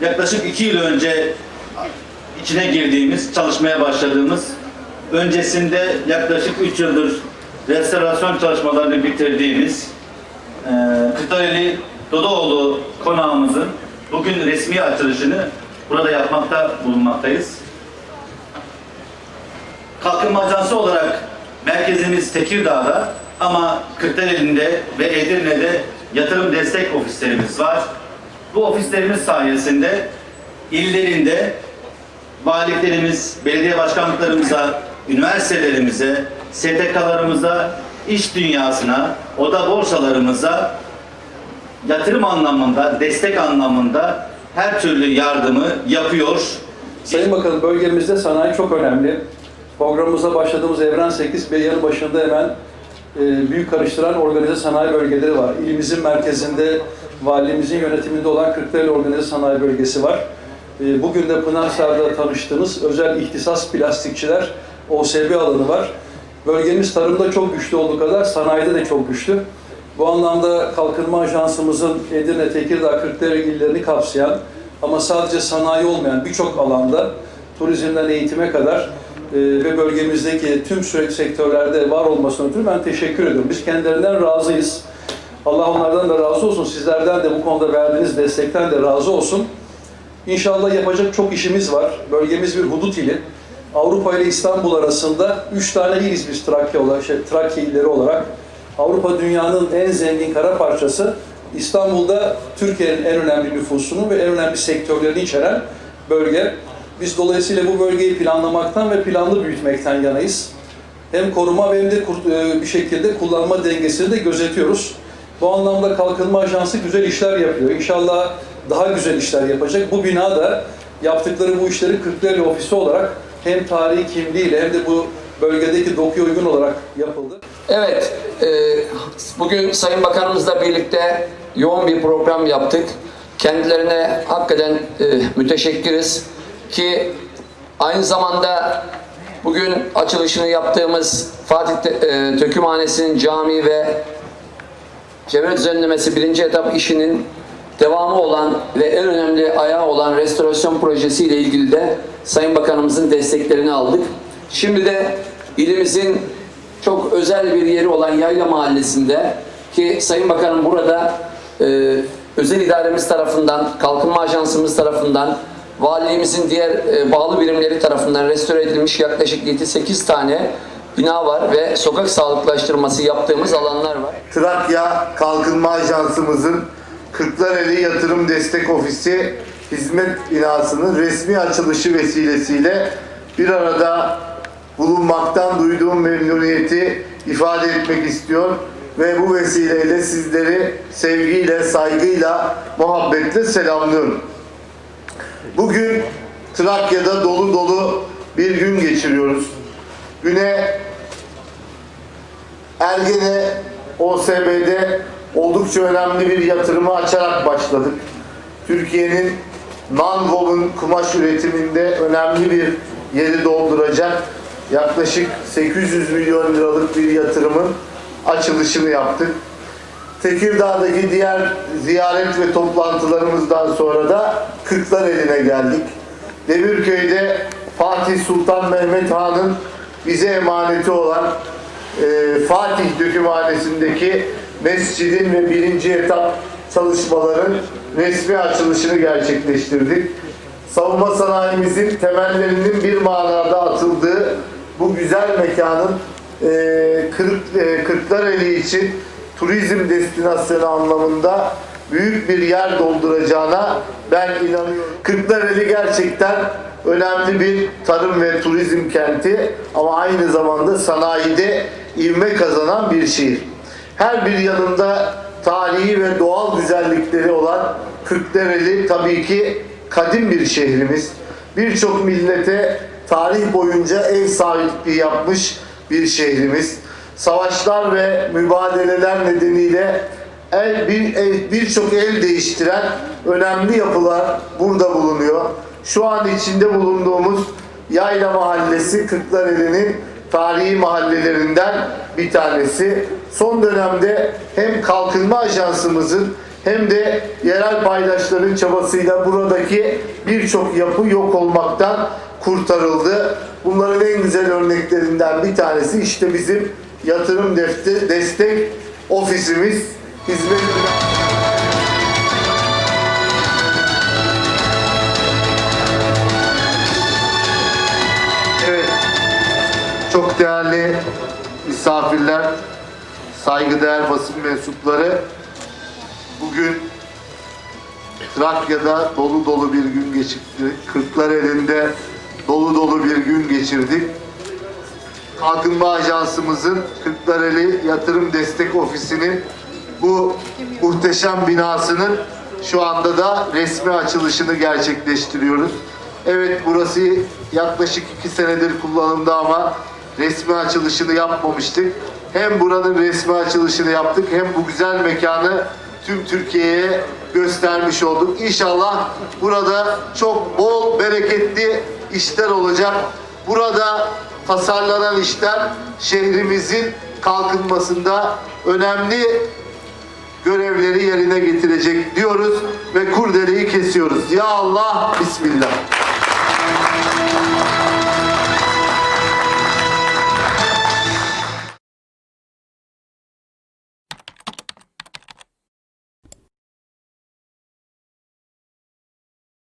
yaklaşık iki yıl önce içine girdiğimiz, çalışmaya başladığımız, öncesinde yaklaşık üç yıldır restorasyon çalışmalarını bitirdiğimiz e, Kırklareli Dodoğlu konağımızın bugün resmi açılışını burada yapmakta bulunmaktayız. Kalkınma Ajansı olarak merkezimiz Tekirdağ'da ama Kırklareli'nde ve Edirne'de yatırım destek ofislerimiz var. Bu ofislerimiz sayesinde illerinde valiliklerimiz, belediye başkanlıklarımıza, üniversitelerimize, STK'larımıza, iş dünyasına, oda borsalarımıza yatırım anlamında, destek anlamında her türlü yardımı yapıyor. Sayın Bakanım bölgemizde sanayi çok önemli. Programımıza başladığımız Evren 8 bir yanı başında hemen e, büyük karıştıran organize sanayi bölgeleri var. İlimizin merkezinde valimizin yönetiminde olan Kırklareli Organize Sanayi Bölgesi var. E, bugün de Pınarsar'da tanıştığınız özel ihtisas plastikçiler OSB alanı var. Bölgemiz tarımda çok güçlü olduğu kadar sanayide de çok güçlü. Bu anlamda Kalkınma Ajansımızın Edirne, Tekirdağ, Kırklareli illerini kapsayan ama sadece sanayi olmayan birçok alanda turizmden eğitime kadar e, ve bölgemizdeki tüm sürekli sektörlerde var olmasına ötürü ben teşekkür ediyorum. Biz kendilerinden razıyız. Allah onlardan da razı olsun. Sizlerden de bu konuda verdiğiniz destekten de razı olsun. İnşallah yapacak çok işimiz var. Bölgemiz bir hudut ili. Avrupa ile İstanbul arasında üç tane iliz biz Trakya, olarak, şey, Trakya illeri olarak. Avrupa dünyanın en zengin kara parçası. İstanbul'da Türkiye'nin en önemli nüfusunu ve en önemli sektörlerini içeren bölge. Biz dolayısıyla bu bölgeyi planlamaktan ve planlı büyütmekten yanayız. Hem koruma hem de e, bir şekilde kullanma dengesini de gözetiyoruz. Bu anlamda Kalkınma Ajansı güzel işler yapıyor. İnşallah daha güzel işler yapacak. Bu bina da yaptıkları bu işleri Kırklareli Ofisi olarak hem tarihi kimliğiyle hem de bu bölgedeki dokuya uygun olarak yapıldı. Evet, e, bugün Sayın Bakanımızla birlikte yoğun bir program yaptık. Kendilerine hakikaten e, müteşekkiriz ki aynı zamanda bugün açılışını yaptığımız Fatih e, Tökümhanesi'nin cami ve çevre düzenlemesi birinci etap işinin devamı olan ve en önemli ayağı olan restorasyon projesi ile ilgili de Sayın Bakanımızın desteklerini aldık. Şimdi de ilimizin çok özel bir yeri olan Yayla Mahallesi'nde ki Sayın Bakanım burada e, özel idaremiz tarafından, Kalkınma Ajansımız tarafından, valiliğimizin diğer e, bağlı birimleri tarafından restore edilmiş yaklaşık 7-8 tane bina var ve sokak sağlıklaştırması yaptığımız alanlar var. Trakya Kalkınma Ajansımızın Kırklareli Yatırım Destek Ofisi hizmet binasının resmi açılışı vesilesiyle bir arada bulunmaktan duyduğum memnuniyeti ifade etmek istiyor ve bu vesileyle sizleri sevgiyle, saygıyla, muhabbetle selamlıyorum. Bugün Trakya'da dolu dolu bir gün geçiriyoruz. Güne Ergene OSB'de oldukça önemli bir yatırımı açarak başladık. Türkiye'nin non-woven kumaş üretiminde önemli bir yeri dolduracak yaklaşık 800 milyon liralık bir yatırımın açılışını yaptık. Tekirdağ'daki diğer ziyaret ve toplantılarımızdan sonra da Kırklareli'ne geldik. Demirköy'de Fatih Sultan Mehmet Han'ın bize emaneti olan e, Fatih Dökümhanesi'ndeki mescidin ve birinci etap çalışmaların resmi açılışını gerçekleştirdik. Savunma sanayimizin temellerinin bir manada atıldığı bu güzel mekanın e, Kırk, e, Kırklareli için turizm destinasyonu anlamında büyük bir yer dolduracağına ben inanıyorum. Kırklareli gerçekten önemli bir tarım ve turizm kenti ama aynı zamanda sanayide ivme kazanan bir şehir. Her bir yanında tarihi ve doğal güzellikleri olan Kırklareli tabii ki kadim bir şehrimiz. Birçok millete tarih boyunca ev sahipliği yapmış bir şehrimiz. Savaşlar ve mübadeleler nedeniyle el bir el- birçok el değiştiren önemli yapılar burada bulunuyor. Şu an içinde bulunduğumuz Yayla Mahallesi Kırklareli'nin tarihi mahallelerinden bir tanesi. Son dönemde hem Kalkınma Ajansımızın hem de yerel paydaşların çabasıyla buradaki birçok yapı yok olmaktan kurtarıldı. Bunların en güzel örneklerinden bir tanesi işte bizim yatırım defte, destek ofisimiz hizmet Çok değerli misafirler, saygıdeğer basın mensupları. Bugün Trakya'da dolu dolu bir gün geçirdik. Kırklareli'nde dolu dolu bir gün geçirdik. Kalkınma Ajansımızın Kırklareli Yatırım Destek Ofisi'nin bu muhteşem binasının şu anda da resmi açılışını gerçekleştiriyoruz. Evet burası yaklaşık iki senedir kullanımda ama resmi açılışını yapmamıştık. Hem buranın resmi açılışını yaptık hem bu güzel mekanı tüm Türkiye'ye göstermiş olduk. İnşallah burada çok bol bereketli işler olacak. Burada tasarlanan işler şehrimizin kalkınmasında önemli görevleri yerine getirecek diyoruz ve kurdeleyi kesiyoruz. Ya Allah, Bismillah.